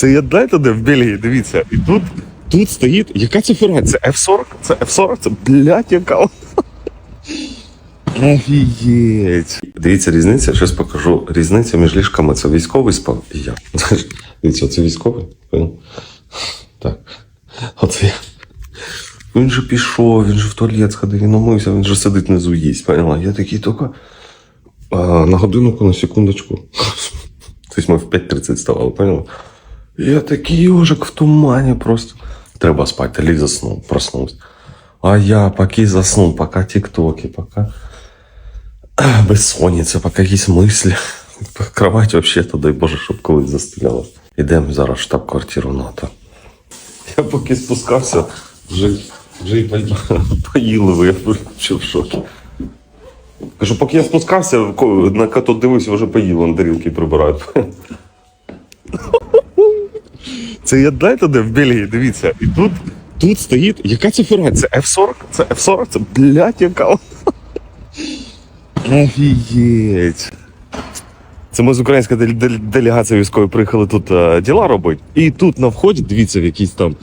Це я знаєте, де в Бельгії, дивіться. І тут, тут стоїть. Яка це фура? Це F40? Це F40? Це блядь, яка. Офігеть. Дивіться, різниця, щось покажу. Різниця між ліжками це військовий спав і я. Дивіться, це військовий. Так. Оце я. Він же пішов, він же в туалет сходив, він умився, він же сидить внизу їсть. Поняла? Я такий тільки на годинку, на секундочку. Тобто ми в 5.30 вставали, поняла? Я такий ежик в тумані просто. Треба спати, ліг заснув, проснувся. А я поки заснув, поки тіктоки, поки безсонниця, поки якісь мислі. Кровать вообще, то дай Боже, щоб колись застеляла. Ідемо зараз в штаб-квартиру НАТО. Я поки спускався, вже, вже по- поїли ви, я ще в шокі. Кажу, поки я спускався, на кото дивився, вже поїли, на тарілки прибирають. Це я знаєте, де в Бельгії, дивіться. І тут, тут стоїть. Яка це фура? Це F40? Це F40? Це блядь, яка. Офігеть. Це ми з української делегації військової приїхали тут е, діла робити. І тут на вході, дивіться, в якийсь там.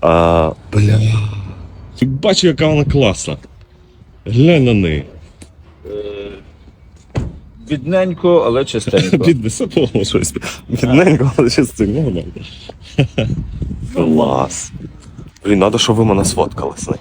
А, бля. Ти бачиш, яка вона класна. Глянь на неї. Бідненько, але чистенько. Бідне сапово щось. Бідненько, але чистенько. нормально. Клас. Блін, треба, щоб ви мене сфоткали з нею.